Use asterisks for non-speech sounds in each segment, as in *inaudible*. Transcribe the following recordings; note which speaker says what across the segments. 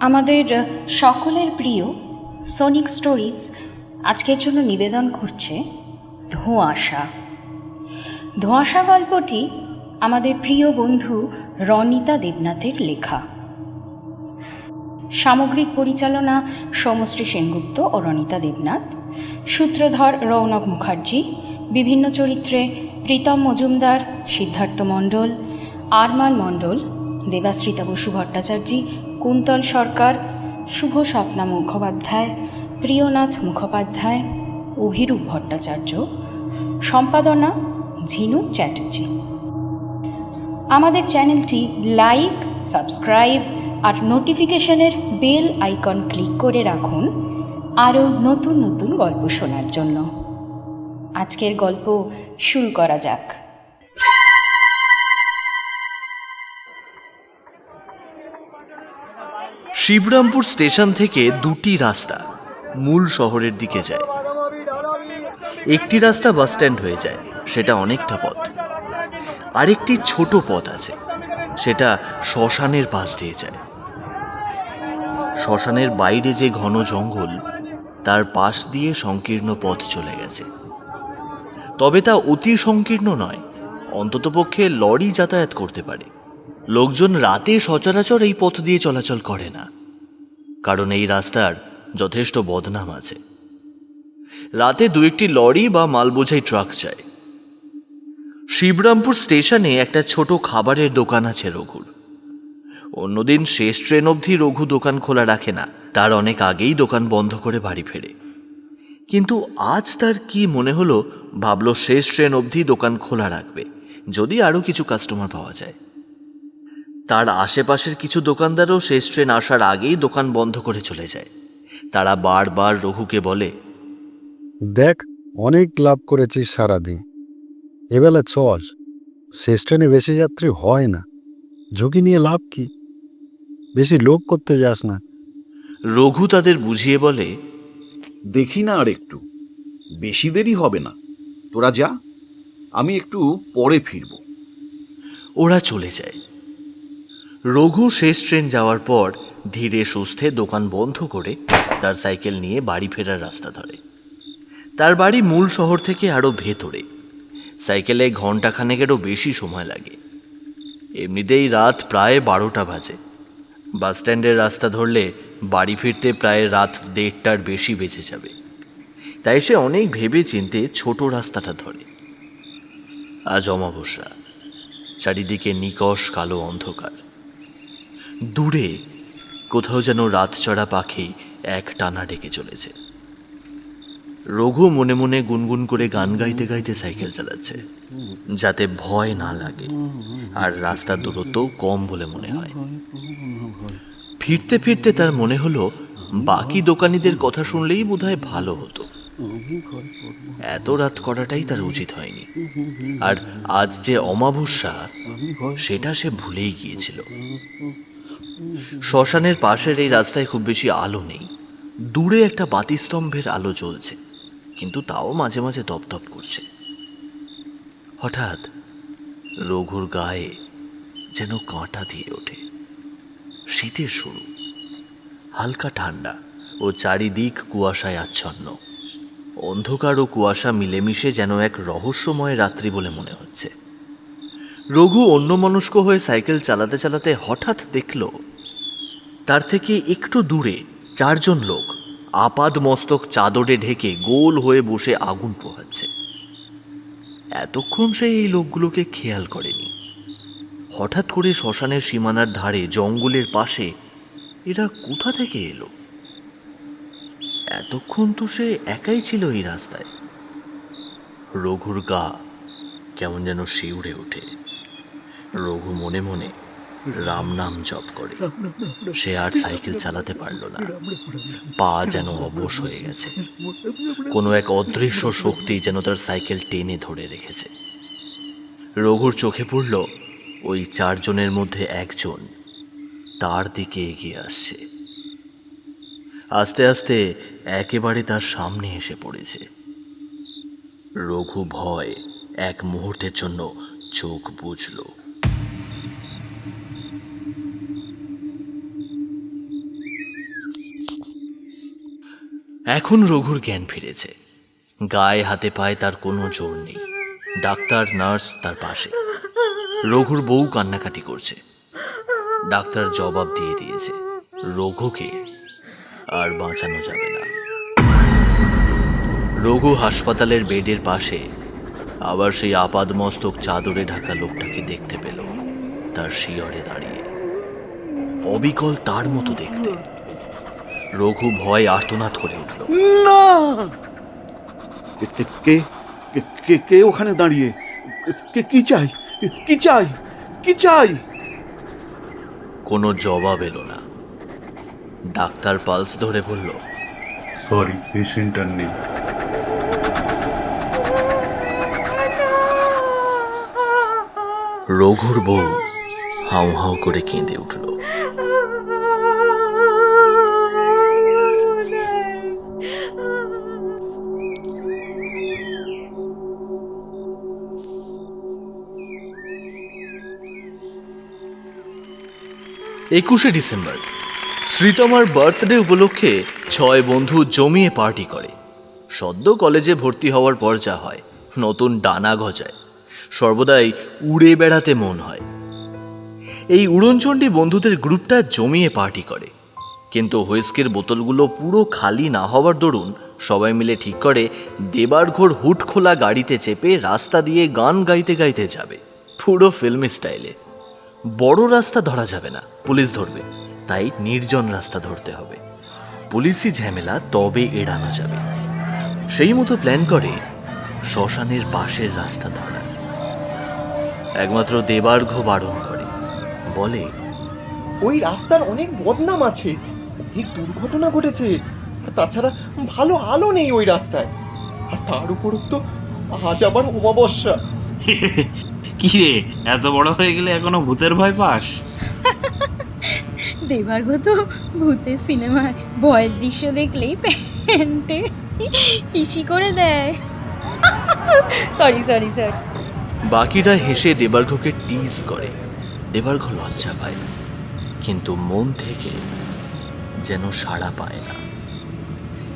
Speaker 1: আমাদের সকলের প্রিয় সোনিক স্টোরিজ আজকের জন্য নিবেদন করছে ধোঁয়াশা। ধোঁয়াশা গল্পটি আমাদের প্রিয় বন্ধু রনিতা দেবনাথের লেখা। সামগ্রিক পরিচালনা সৌমশ্রী সেনগুপ্ত ও রনিতা দেবনাথ। সূত্রধর রৌনক মুখার্জি। বিভিন্ন চরিত্রে প্রীতম মজুমদার, সিদ্ধার্থ মণ্ডল, আরমান মণ্ডল, দেবাশ্রিতা বসু ভট্টাচার্য কুন্তল সরকার, শুভ স্বপ্না মুখোপাধ্যায়, প্রিয়নাথ মুখোপাধ্যায়, অভিরূপ ভট্টাচার্য, সম্পাদনা ঝিনু চ্যাটার্জি। আমাদের চ্যানেলটি লাইক, সাবস্ক্রাইব আর নোটিফিকেশনের বেল আইকন ক্লিক করে রাখুন আরও নতুন নতুন গল্প শোনার জন্য। আজকের গল্প শুরু করা যাক।
Speaker 2: শিবরামপুর স্টেশন থেকে দুটি রাস্তা মূল শহরের দিকে যায়। একটি রাস্তা বাস স্ট্যান্ড হয়ে যায়, সেটা অনেকটা পথ। আরেকটি ছোট পথ আছে, সেটা শ্মশানের পাশ দিয়ে যায়। শ্মশানের বাইরে যে ঘন জঙ্গল, তার পাশ দিয়ে সংকীর্ণ পথ চলে গেছে। তবে তা অতি সংকীর্ণ নয়, অন্ততপক্ষে লরি যাতায়াত করতে পারে। লোকজন রাতে সচরাচর এই পথ দিয়ে চলাচল করে না। কারণ এই রাস্তার যথেষ্ট বদনাম আছে। রাতে দু একটি লরি বা মালবোঝাই ট্রাক যায়। শিবরামপুর স্টেশনে একটা ছোট খাবারের দোকান আছে রঘুর। অন্যদিন শেষ ট্রেন অবধি রঘু দোকান খোলা রাখে না, তার অনেক আগেই দোকান বন্ধ করে বাড়ি ফেরে। কিন্তু আজ তার কি মনে হলো, ভাবলো শেষ ট্রেন অবধি দোকান খোলা রাখবে, যদি আরও কিছু কাস্টমার পাওয়া যায়। তার আশেপাশের কিছু দোকানদারও শেষ ট্রেন আসার আগেই দোকান বন্ধ করে চলে যায়। তারা বারবার রঘুকে বলে
Speaker 3: দেখ অনেক লাভ করেছিস সারাদিন। এবেলা চল শেষ ট্রেনে বেশি যাত্রী হয় না। ঝুঁকি নিয়ে লাভ কি? বেশি লোক করতে যাস না।
Speaker 2: রঘু তাদের বুঝিয়ে বলে
Speaker 4: দেখি না আর একটু বেশি দেরি হবে না। তোরা যা আমি একটু পরে ফিরব।
Speaker 2: ওরা চলে যায়। রঘু শেষ ট্রেন যাওয়ার পর ধীরে সুস্থে দোকান বন্ধ করে তার সাইকেল নিয়ে বাড়ি ফেরার রাস্তা ধরে। তার বাড়ি মূল শহর থেকে আরও ভেতরে। সাইকেলে ঘন্টাখানেকেরও বেশি সময় লাগে। এমনিতেই রাত প্রায় বারোটা বাজে। বাস স্ট্যান্ডের রাস্তা ধরলে বাড়ি ফিরতে প্রায় রাত দেড়টার বেশি বেঁচে যাবে। তাই সে অনেক ভেবে চিনতে ছোট রাস্তাটা ধরে। আজ অমাবস্যা। চারিদিকে নিকষ কালো অন্ধকার। দূরে কোথাও যেন রাতচড়া পাখি এক টানা ডেকে চলেছে। রঘু মনে মনে গুনগুন করে গান গাইতে গাইতে সাইকেল চালাচ্ছে, যাতে ভয় না লাগে, আর রাস্তার দূরত্ব কম বলে মনে হয়। ফিরতে ফিরতে তার মনে হলো, বাকি দোকানিদের কথা শুনলেই বোধহয় ভালো হতো। এত রাত করাটাই তার উচিত হয়নি। আর আজ যে অমাবস্যা, সেটা সে ভুলেই গিয়েছিল। শ্মশানের পাশের এই রাস্তায় খুব বেশি আলো নেই। দূরে একটা বাতিস্তম্ভের আলো জ্বলছে, কিন্তু তাও মাঝে মাঝে দপদপ করছে। হঠাৎ রঘুর গায়ে যেন কাঁটা দিয়ে ওঠে। শীতের শুরু। হালকা ঠান্ডা ও চারিদিক কুয়াশায় আচ্ছন্ন। অন্ধকার ও কুয়াশা মিলেমিশে যেন এক রহস্যময় রাত্রি বলে মনে হচ্ছে। রঘু অন্যমনস্ক হয়ে সাইকেল চালাতে চালাতে হঠাৎ দেখল তার থেকে একটু দূরে চারজন লোক আপাদ মস্তক চাদরে ঢেকে গোল হয়ে বসে আগুন পোহাচ্ছে। এতক্ষণ সে এই লোকগুলোকে খেয়াল করেনি। হঠাৎ করে শ্মশানের সীমানার ধারে জঙ্গলের পাশে এরা কোথা থেকে এলো? এতক্ষণ তো সে একাই ছিল এই রাস্তায়। রঘুর গা কেমন যেন শিউরে ওঠে। রঘু মনে মনে রাম নাম জপ করে। সে আর সাইকেল চালাতে পারল না। পা যেন অবশ হয়ে গেছে। কোনো এক অদৃশ্য শক্তি যেন তার সাইকেল টেনে ধরে রেখেছে। রঘুর চোখে পড়ল, ওই চারজনের মধ্যে একজন তার দিকে এগিয়ে আসছে। আস্তে আস্তে একেবারে তার সামনে এসে পড়েছে। রঘু ভয় এক মুহূর্তের জন্য চোখ বুঝলো এখন রঘুর জ্ঞান ফিরেছে। গায়ে হাতে পায়ে তার কোনো জোর নেই। ডাক্তার, নার্স তার পাশে। রঘুর বউ কান্নাকাটি করছে। ডাক্তার জবাব দিয়ে দিয়েছে, রঘুকে আর বাঁচানো যাবে না। রঘু হাসপাতালের বেডের পাশে আবার সেই আপাদমস্তক চাদরে ঢাকা লোকটাকে দেখতে পেল। তার শিয়রে দাঁড়িয়ে। অবিকল তার মতো দেখতে। রঘু ভয় আর্তনাদ করে উঠল।
Speaker 4: না! কে- কে কে কে কে ওখানে দাঁড়িয়ে? কে কি চাই? কি চাই? কি চাই?
Speaker 2: কোনো জবাব এলো না। ডাক্তার পালস ধরে বলল
Speaker 5: সরি পেশেন্ট আর নেই।
Speaker 2: রঘুর বউ হাউ হাউ করে কেঁদে উঠল। একুশে ডিসেম্বর। শ্রীতমার বার্থডে উপলক্ষে ছয় বন্ধু জমিয়ে পার্টি করে। সদ্য কলেজে ভর্তি হওয়ার পর যা হয়, নতুন ডানা গজায়। সর্বদাই উড়ে বেড়াতে মন হয়। এই উড়নচণ্ডী বন্ধুদের গ্রুপটা জমিয়ে পার্টি করে। কিন্তু হুইস্কির বোতলগুলো পুরো খালি না হওয়ার দরুন সবাই মিলে ঠিক করে দেবারঘোর হুট খোলা গাড়িতে চেপে রাস্তা দিয়ে গান গাইতে গাইতে যাবে, পুরো ফিল্ম স্টাইলে। বড় রাস্তা ধরা যাবে না পুলিশ ধরবে। তাই নির্জন রাস্তা ধরতে হবে। পুলিশি ঝামেলা তবে এড়ানো যাবে। সেই মতো প্ল্যান করে শ্মশানের পাশের রাস্তা ধরা। একমাত্র দেবার্ঘ বারণ করে। বলে
Speaker 6: ওই রাস্তার অনেক বদনাম আছে। অনেক দুর্ঘটনা ঘটেছে। আর তাছাড়া ভালো আলো নেই ওই রাস্তায়। আর তার উপর তো আজ আবার অমাবস্যা। *laughs*
Speaker 7: কি রে এত বড় হয়ে গেলে এখনও ভূতের ভয় পাস?
Speaker 8: দেবার্ঘ তো ভূতের সিনেমায় ভয়ের দৃশ্য দেখলেই প্যান্টে হিসি করে দেয়। সরি সরি সরি
Speaker 2: বাকিরা হেসে দেবার্ঘকে টিজ করে। দেবার্ঘ লজ্জা পায় কিন্তু মন থেকে যেন সাড়া পায় না।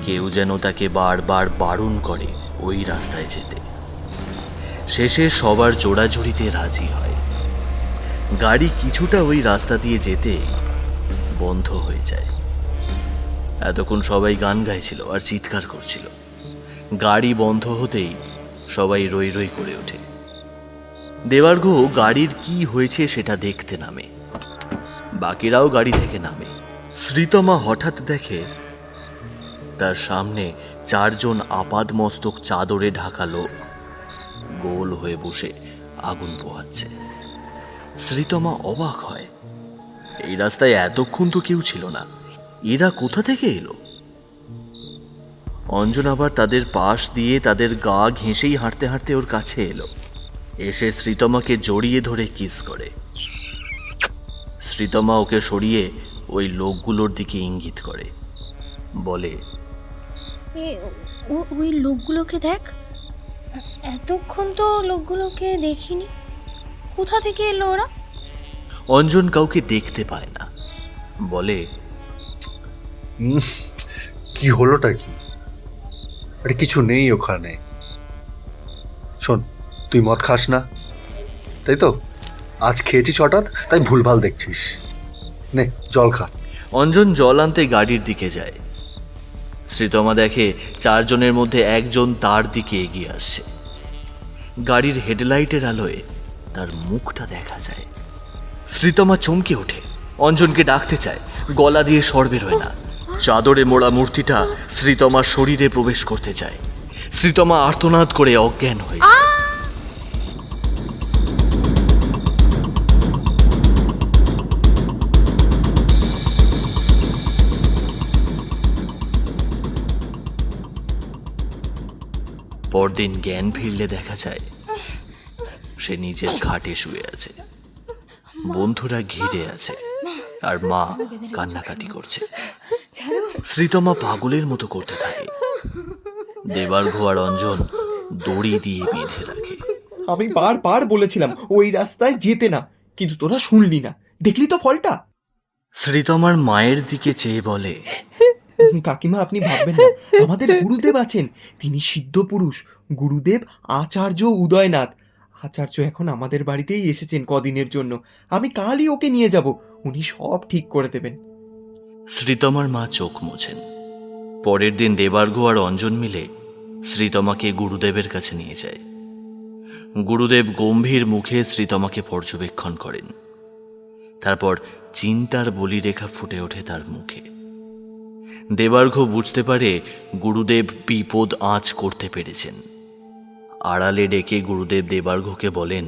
Speaker 2: কেউ যেন তাকে বারবার বারণ করে ওই রাস্তায় যেতে। শেষে সবার জোড়াজুড়িতে রাজি হয়। গাড়ি কিছুটা ওই রাস্তা দিয়ে যেতে বন্ধ হয়ে যায়। এতক্ষণ সবাই গান গাইছিল আর চিৎকার করছিল। গাড়ি বন্ধ হতেই সবাই রই রই করে ওঠে। দেবার্ঘ গাড়ির কি হয়েছে সেটা দেখতে নামে। বাকিরাও গাড়ি থেকে নামে। শ্রীতমা হঠাৎ দেখে তার সামনে চারজন আপাদ মস্তক চাদরে ঢাকা লোক। গোল হয়ে বসে আগুন পোহাচ্ছে। শ্রীতমা অবাক হয়। এই রাস্তায় এতক্ষণ তো কেউ ছিল না। এরা কোথা থেকে এলো? অঞ্জন আবার তাদের পাশ দিয়ে তাদের গা ঘেঁষেই হাঁটতে হাঁটতে ওর কাছে এলো। এসে শ্রীতমাকে জড়িয়ে ধরে কিস করে। শ্রীতমা ওকে সরিয়ে ওই লোকগুলোর দিকে ইঙ্গিত করে। বলে
Speaker 8: ওই লোকগুলোকে দেখ। এতক্ষণ তো লোকগুলোকে দেখিনি। কোথা থেকে এলো ওরা?
Speaker 2: অঞ্জন কাউকে দেখতে পায় না। বলে
Speaker 5: উম, কি হলোটা কি? আরে কিছু নেই ওখানে। শোন তুই মদ খাস না। তাই তো? আজ খেয়েছিস হঠাৎ তাই ভুলভাল দেখছিস। নে জল খা।
Speaker 2: অঞ্জন জল আনতে গাড়ির দিকে যায়। শ্রীতমা দেখে চারজনের মধ্যে একজন তার দিকে এগিয়ে আসছে গাড়ির হেডলাইটের আলোয় তার মুখটা দেখা যায়। শ্রীতমা চমকে ওঠে। অঞ্জনকে ডাকতে চায়। গলা দিয়ে স্বর বেরোয় না। চাদরে মোড়া মূর্তিটা শ্রীতমার শরীরে প্রবেশ করতে চায়। শ্রীতমা আর্তনাদ করে অজ্ঞান হয়ে পরদিন জ্ঞান ফিরলে দেখা যায় সে নিজের খাটে শুয়ে আছে। বন্ধুরা ঘিরে আছে আর মা কান্নাকাটি করছে। শ্রীতমা পাগলের মতো করতে থাকে। দেবার্ঘ আর অঞ্জন দড়ি দিয়ে বেঁধে রাখে।
Speaker 6: আমি বারবার বলেছিলাম ওই রাস্তায় যেতে না কিন্তু তোরা শুনলি না। দেখলি তো ফলটা?
Speaker 2: শ্রীতমার মায়ের দিকে চেয়ে বলে
Speaker 6: কাকিমা, আপনি ভাববেন না। আমাদের গুরুদেব আছেন। তিনি সিদ্ধ পুরুষ। গুরুদেব আচার্য উদয়নাথ। আচার্য এখন আমাদের বাড়িতেই এসেছেন কদিনের জন্য। আমি কালই ওকে নিয়ে যাব। উনি সব ঠিক করে দেবেন।
Speaker 2: শ্রীতমার মা চোখ মোছেন। পরের দিন দেবার্ঘ আর অঞ্জন মিলে শ্রীতমাকে গুরুদেবের কাছে নিয়ে যায়। গুরুদেব গম্ভীর মুখে শ্রীতমাকে পর্যবেক্ষণ করেন। তারপর চিন্তার বলিরেখা ফুটে ওঠে তার মুখে। দেবার্ঘ বুঝতে পারে গুরুদেব বিপদ আঁচ করতে পেরেছেন। আড়ালে ডেকে গুরুদেব দেবার্ঘকে বলেন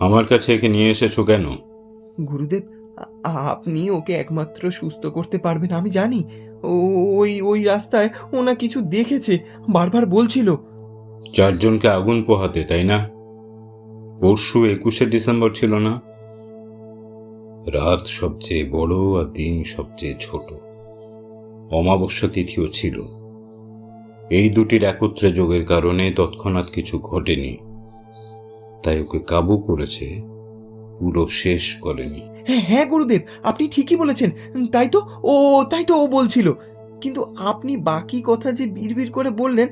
Speaker 9: আমার কাছে একে নিয়ে এসেছ কেন?
Speaker 6: গুরুদেব আপনি ওকে একমাত্র সুস্থ করতে পারবেন আমি জানি। ও ওই ওই রাস্তায় ওনা কিছু দেখেছে বারবার বলছিল।
Speaker 9: চারজনকে আগুন পোহাতে তাই না? পরশু একুশে ডিসেম্বর ছিল না? রাত সবচেয়ে বড় আর দিন সবচেয়ে ছোট। অমাবস্যা তিথিও ছিল। এই দুটির একত্রে যোগের কারণে তৎক্ষণাৎ কিছু ঘটেনি। তাই ওকে কাবু করেছে পুরো শেষ করেনি।
Speaker 6: হ্যাঁ হ্যাঁ গুরুদেব আপনি ঠিকই বলেছেন। তাই তো ও তাই তো ও বলছিল। কিন্তু আপনি বাকি কথা যে বিড়বিড় করে বললেন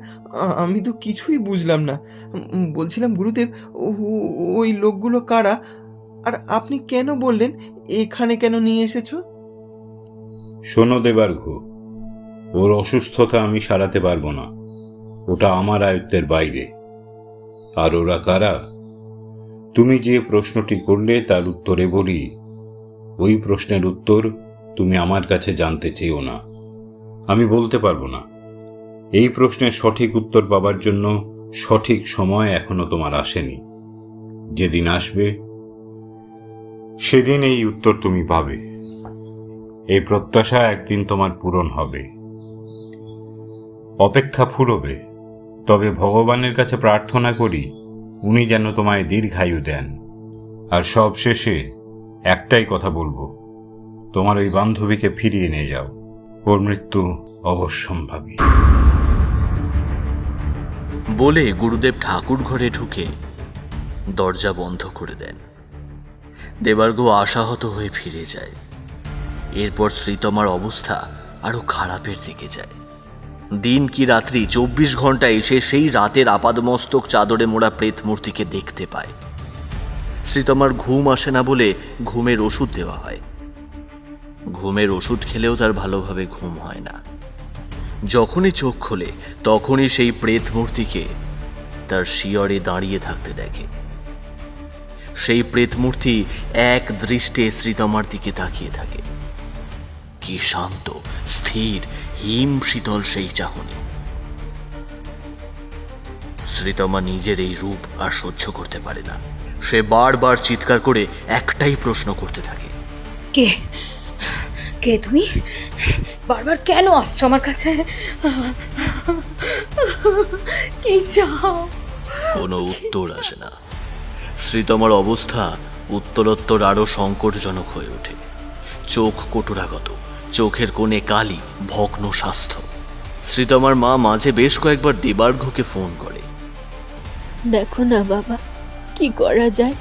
Speaker 6: আমি তো কিছুই বুঝলাম না। বলছিলাম গুরুদেব ওই লোকগুলো কারা? আর আপনি কেন বললেন এখানে কেন নিয়ে এসেছ?
Speaker 9: শোনো দেবার্ঘ ওর অসুস্থতা আমি সারাতে পারব না। ওটা আমার আয়ত্তের বাইরে। আর ওরা কারা? তুমি যে প্রশ্নটি করলে তার উত্তরে বলি, ওই প্রশ্নের উত্তর তুমি আমার কাছে জানতে চেয়েও না। আমি বলতে পারব না। এই প্রশ্নের সঠিক উত্তর পাবার জন্য সঠিক সময় এখনও তোমার আসেনি। যেদিন আসবে, সেদিন এই উত্তর তুমি পাবে। এই প্রত্যাশা একদিন তোমার পূরণ হবে। অপেক্ষা ফুরবে। তবে ভগবানের কাছে প্রার্থনা করি, উনি যেন তোমায় দীর্ঘায়ু দেন। আর সব শেষে একটাই কথা বলব, তোমার ওই বান্ধবীকে ফিরিয়ে নিয়ে যাও। ওর মৃত্যু অবশ্যম্ভাবী।
Speaker 2: বলে গুরুদেব ঠাকুর ঘরে ঢুকে দরজা বন্ধ করে দেন। দেবার্ঘ আশাহত হয়ে ফিরে যায়। এরপর শ্রীতমার অবস্থা আরও খারাপের দিকে যায়। দিন কি রাত্রি চব্বিশ ঘণ্টা এসে সেই রাতের আপাদমস্তক চাদরে মোড়া প্রেত মূর্তিকে দেখতে পায়। শ্রীতমার ঘুম আসে না বলে ঘুমের ওষুধ দেওয়া হয়। ঘুমের ওষুধ খেলেও তার ভালোভাবে ঘুম হয় না। যখনই চোখ খোলে, তখনই সেই প্রেত মূর্তিকে তার শিয়রে দাঁড়িয়ে থাকতে দেখে। সেই প্রেতমূর্তি এক দৃষ্টে শ্রীতমার দিকে তাকিয়ে থাকে। কি শান্ত স্থির হিম শীতল সেই চাহনি। শ্রীতমা নিজের এই রূপ আর সহ্য করতে পারে না। সে বারবার চিৎকার করে একটাই প্রশ্ন করতে থাকে।
Speaker 8: কে? কে তুমি? বারবার কেন আসছো আমার কাছে? কি চাও?
Speaker 2: কোনো উত্তর আসে না। শ্রীতমার অবস্থা উত্তরোত্তর আরও সংকটজনক হয়ে ওঠে। চোখ কটুরাগত। চোখের কোণে কালি, ভগ্ন স্বাস্থ্য। শ্রীতমার মা মাঝে বেশ কয়েকবার দেবার্ঘকে ফোন করে।
Speaker 10: দেখো না বাবা, কি করা যায়?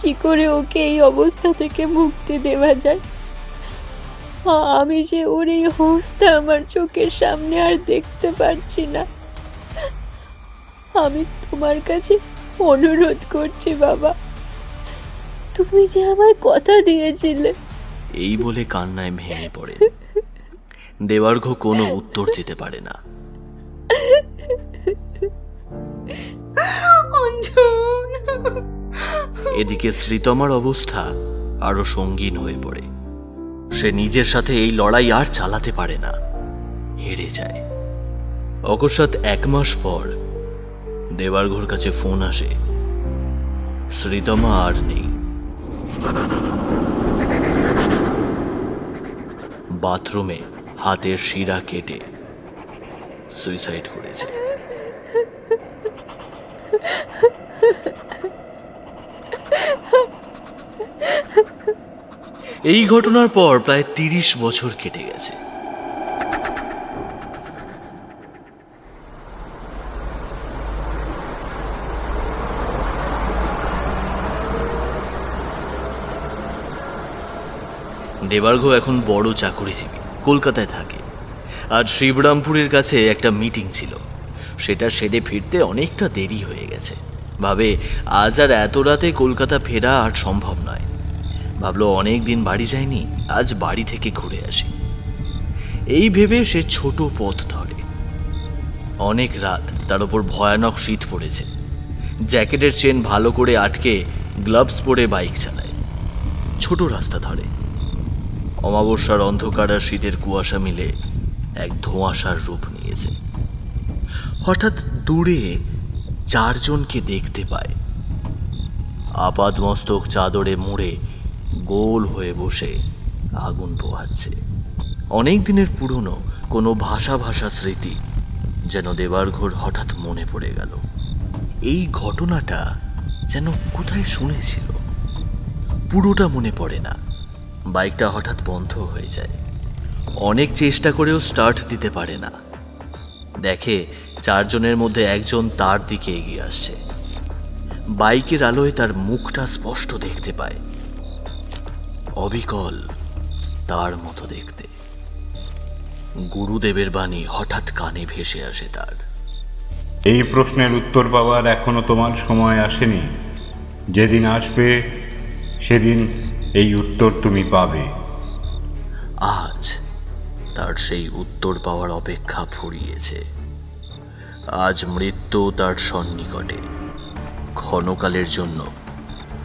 Speaker 10: কি করে ওকে এই অবস্থা থেকে মুক্তি দেওয়া যায়? আমি যে ওর এই অবস্থা আমার চোখের সামনে আর দেখতে পারছি না। আমি তোমার কাছে অনুরোধ করছি বাবা, তুমি যে আমায় কথা দিয়েছিলে
Speaker 2: এই বলে কান্নায় ভেঙে পড়ে। দেবার্ঘ কোনো উত্তর দিতে পারে না। এদিকে শ্রীতমার অবস্থা আরও সঙ্গীন হয়ে পড়ে। সে নিজের সাথে এই লড়াই আর চালাতে পারে না। হেরে যায়। অকস্মাৎ এক মাস পর দেবার্ঘর কাছে ফোন আসে। শ্রীতমা আর নেই। বাথরুমে হাতের শিরা কেটে সুইসাইড করেছে। এই ঘটনার পর প্রায় তিরিশ বছর কেটে গেছে। দেবার্ঘ এখন বড় চাকরিজীবী, কলকাতায় থাকে। আর শিবরামপুরের কাছে একটা মিটিং ছিল। সেটা সেরে ফিরতে অনেকটা দেরি হয়ে গেছে। ভাবে, আজ আর এত রাতে কলকাতা ফেরা আর সম্ভব নয়। ভাবলো অনেক দিন বাড়ি যায়নি আজ বাড়ি থেকে ঘুরে আসি। এই ভেবে সে ছোট পথ ধরে। অনেক রাত, তার উপর ভয়ানক শীত পড়েছে। জ্যাকেটের চেন ভালো করে আটকে গ্লাভস পরে বাইক চালায়। ছোট রাস্তা ধরে। অমাবস্যার অন্ধকার আর শীতের কুয়াশা মিলে এক ধোঁয়াশার রূপ নিয়েছে। হঠাৎ দূরে চারজনকে দেখতে পায়। আপাদ মস্তক চাদরে মুড়ে গোল হয়ে বসে আগুন পোহাচ্ছে। অনেক দিনের পুরনো কোনো ভাষা ভাষা স্মৃতি যেন দেবারঘোর হঠাৎ মনে পড়ে গেল। এই ঘটনাটা যেন কোথায় শুনেছিল, পুরোটা মনে পড়ে না। বাইকটা হঠাৎ বন্ধ হয়ে যায়। অনেক চেষ্টা করেও স্টার্ট দিতে পারে না। দেখে চারজনের মধ্যে একজন তার দিকে এগিয়ে আসছে। বাইকের আলোয় তার মুখটা স্পষ্ট দেখতে পায়। অবিকল তার মতো দেখতে। গুরুদেবের বাণী হঠাৎ কানে ভেসে আসে তার।
Speaker 9: এই প্রশ্নের উত্তর পাওয়ার এখনও তোমার সময় আসেনি। যেদিন আসবে, সেদিন এই উত্তর তুমি পাবে।
Speaker 2: আজ তার সেই উত্তর পাওয়ার অপেক্ষা ফুরিয়েছে। আজ মৃত্যু তার সন্নিকটে। ক্ষণকালের জন্য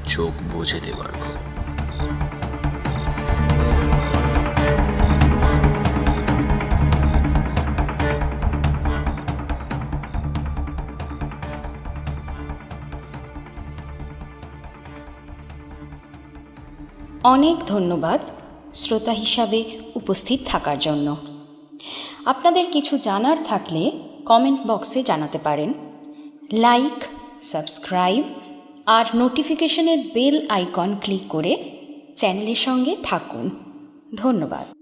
Speaker 2: চোখ বুঝে দেবার।
Speaker 1: অনেক ধন্যবাদ শ্রোতা হিসাবে উপস্থিত থাকার জন্য। আপনাদের কিছু জানার থাকলে কমেন্ট বক্সে জানাতে পারেন। লাইক, সাবস্ক্রাইব আর নোটিফিকেশনের বেল আইকন ক্লিক করে চ্যানেলের সঙ্গে থাকুন। ধন্যবাদ।